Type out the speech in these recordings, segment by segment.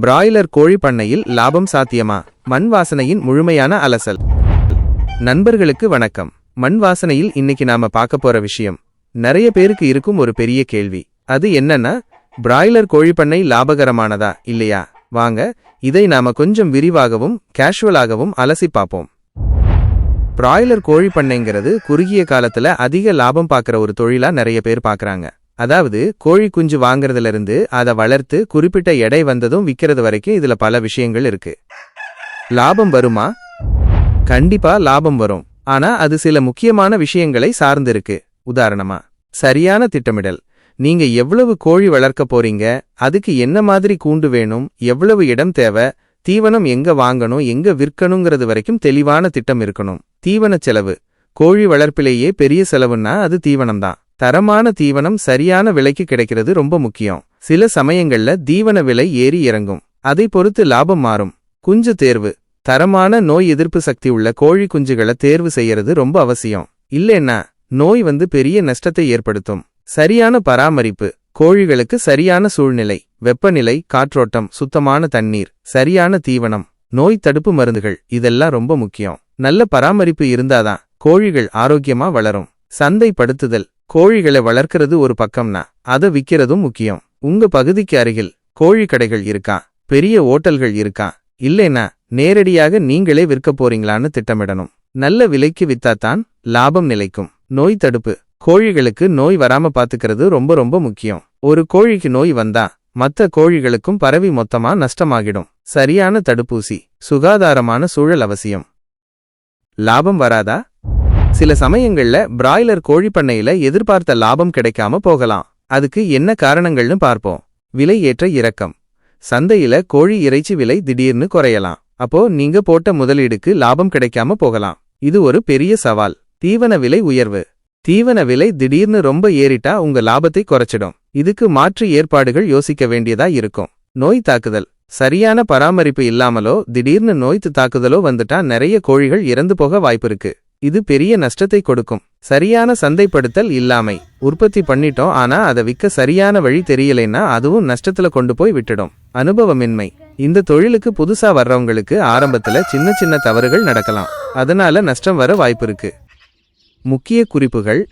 Broiler கோழி பண்ணையில் லாபம் சாத்தியமா? மண் வாசனையின் முழுமையான அலசல். நண்பர்களுக்கு வணக்கம். மண் வாசனையில் இன்னைக்கு நாம பார்க்க போற விஷயம் நிறைய பேருக்கு இருக்கும் ஒரு பெரிய கேள்வி. அது என்னன்னா பிராய்லர் கோழி பண்ணை லாபகரமானதா இல்லையா? வாங்க இதை நாம கொஞ்சம் விரிவாகவும் கேஷுவலாகவும் அலசி பார்ப்போம். பிராய்லர் கோழி பண்ணைங்கிறது குறுகிய காலத்துல அதிக லாபம் பார்க்குற ஒரு தொழிலா நிறைய பேர் பார்க்குறாங்க. அதாவது கோழி குஞ்சு வாங்குறதுல இருந்து அதை வளர்த்து குறிப்பிட்ட எடை வந்ததும் விக்கிறது வரைக்கும் இதுல பல விஷயங்கள் இருக்கு. லாபம் வருமா? கண்டிப்பா லாபம் வரும். ஆனா அது சில முக்கியமான விஷயங்களை சார்ந்து இருக்கு உதாரணமா சரியான திட்டமிடல். நீங்க எவ்வளவு கோழி வளர்க்க போறீங்க? அதுக்கு என்ன மாதிரி கூண்டு வேணும்? எவ்வளவு இடம் தேவை? தீவனம் எங்க வாங்கணும்? எங்க விற்கணுங்கிறது வரைக்கும் தெளிவான திட்டம் இருக்கணும். தீவன செலவு. கோழி வளர்ப்பிலேயே பெரிய செலவுன்னா அது தீவனம்தான். தரமான தீவனம் சரியான விலைக்கு கிடைக்கிறது ரொம்ப முக்கியம். சில சமயங்கள்ல தீவன விலை ஏறி இறங்கும். அதை பொறுத்து லாபம் மாறும். குஞ்சு தேர்வு. தரமான நோய் எதிர்ப்பு சக்தி உள்ள கோழி குஞ்சுகளை தேர்வு செய்யறது ரொம்ப அவசியம். இல்லைன்னா நோய் வந்து பெரிய நஷ்டத்தை ஏற்படுத்தும். சரியான பராமரிப்பு. கோழிகளுக்கு சரியான சூழ்நிலை. வெப்பநிலை காற்றோட்டம் சுத்தமான தண்ணீர் சரியான தீவனம் நோய் தடுப்பு மருந்துகள் இதெல்லாம் ரொம்ப முக்கியம். நல்ல பராமரிப்பு இருந்தாதான் கோழிகள் ஆரோக்கியமா வளரும். சந்தைப்படுத்துதல். கோழிகளை வளர்க்கறது ஒரு பக்கம்னா அதை விற்கிறதும் முக்கியம். உங்க பகுதிக்கு அருகில் கோழி கடைகள் இருக்கா? பெரிய ஓட்டல்கள் இருக்கா? இல்லைன்னா நேரடியாக நீங்களே விற்க போறீங்களான்னு திட்டமிடணும். நல்ல விலைக்கு வித்தாத்தான் லாபம் நிலைக்கும். நோய் தடுப்பு. கோழிகளுக்கு நோய் வராம பாத்துக்கிறது ரொம்ப ரொம்ப முக்கியம். ஒரு கோழிக்கு நோய் வந்தா மத்த கோழிகளுக்கும் பரவி மொத்தமா நஷ்டமாகிடும். சரியான தடுப்பூசி சுகாதாரமான சூழல் அவசியம். லாபம் வராதா? சில சமயங்கள்ல பிராய்லர் கோழி பண்ணையில எதிர்பார்த்த லாபம் கிடைக்காம போகலாம். அதுக்கு என்ன காரணங்கள்னு பார்ப்போம். விலை ஏற்ற இறக்கம் சந்தையில கோழி இறைச்சி விலை திடீர்னு குறையலாம். அப்போ நீங்க போட்ட முதலீடுக்கு லாபம் கிடைக்காம போகலாம். இது ஒரு பெரிய சவால். தீவன விலை உயர்வு. தீவன விலை திடீர்னு ரொம்ப ஏறிட்டா உங்க லாபத்தை குறைச்சிடும். இதுக்கு மாற்று ஏற்பாடுகள் யோசிக்க வேண்டியதா இருக்கும். நோய் தாக்குதல். சரியான பராமரிப்பு இல்லாமலோ திடீர்னு நோய்த்து தாக்குதலோ வந்துட்டா நிறைய கோழிகள் இறந்து போக வாய்ப்பிருக்கு இது பெரிய நஷ்டத்தை கொடுக்கும். சரியான சந்தைப்படுத்தல் இல்லாமை. உற்பத்தி பண்ணிட்டோம் ஆனா அதை விற்க சரியான வழி தெரியலைன்னா அதுவும் நஷ்டத்துல கொண்டு போய் விட்டுடும். அனுபவமின்மை. இந்த தொழிலுக்கு புதுசா வர்றவங்களுக்கு ஆரம்பத்துல சின்ன சின்ன தவறுகள் நடக்கலாம். அதனால நஷ்டம் வர வாய்ப்பு இருக்கு. முக்கிய குறிப்புகள்.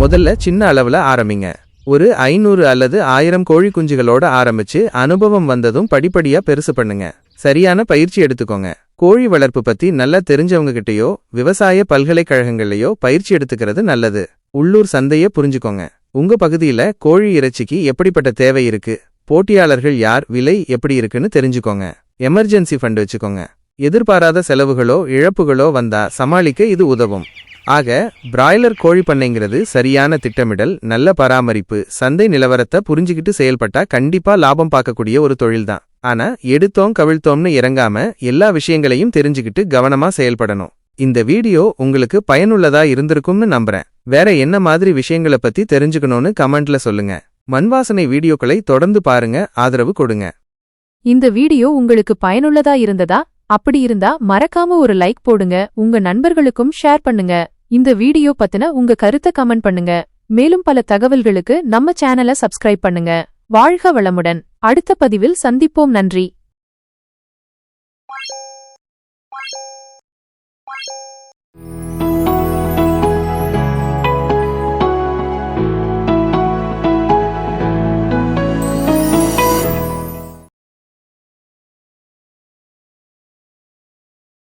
முதல்ல சின்ன அளவுல ஆரம்பிங்க. ஒரு ஐநூறு அல்லது ஆயிரம் கோழி குஞ்சுகளோட ஆரம்பிச்சு அனுபவம் வந்ததும் படிப்படியா பெருசு பண்ணுங்க. சரியான பயிற்சி எடுத்துக்கோங்க. கோழி வளர்ப்பு பத்தி நல்லா தெரிஞ்சவங்க கிட்டயோ விவசாய பல்கலைக்கழகங்கள்லயோ பயிற்சி எடுத்துக்கிறது நல்லது. உள்ளூர் சந்தைய புரிஞ்சுக்கோங்க. உங்க பகுதியில கோழி இறைச்சிக்கு எப்படிப்பட்ட தேவை இருக்கு? போட்டியாளர்கள் யார்? விலை எப்படி இருக்குன்னு தெரிஞ்சுக்கோங்க. எமர்ஜென்சி ஃபண்ட் வச்சுக்கோங்க. எதிர்பாராத செலவுகளோ இழப்புகளோ வந்தா சமாளிக்க இது உதவும். ஆக பிராய்லர் கோழி பண்ணைங்கிறது சரியான திட்டமிடல் நல்ல பராமரிப்பு சந்தை நிலவரத்தை புரிஞ்சுக்கிட்டு செயல்பட்டா கண்டிப்பா லாபம் பார்க்கக்கூடிய ஒரு தொழில்தான். ஆனா எடுத்தோம் கவிழ்த்தோம்னு இறங்காம எல்லா விஷயங்களையும் தெரிஞ்சுக்கிட்டு கவனமா செயல்படணும். இந்த வீடியோ உங்களுக்கு பயனுள்ளதா இருந்திருக்கும்னு நம்புறேன். வேற என்ன மாதிரி விஷயங்களை பத்தி தெரிஞ்சுக்கணும்னு கமெண்ட்ல சொல்லுங்க. மண்வாசனை வீடியோக்களை தொடர்ந்து பாருங்க ஆதரவு கொடுங்க. இந்த வீடியோ உங்களுக்கு பயனுள்ளதா இருந்ததா? அப்படி இருந்தா மறக்காம ஒரு லைக் போடுங்க உங்க நண்பர்களுக்கும் ஷேர் பண்ணுங்க. இந்த வீடியோ பத்தின உங்க கருத்தை கமெண்ட் பண்ணுங்க. மேலும் பல தகவல்களுக்கு நம்ம சேனலை சப்ஸ்கிரைப் பண்ணுங்க. வாழ்க வளமுடன். அடுத்த பதிவில் சந்திப்போம். நன்றி.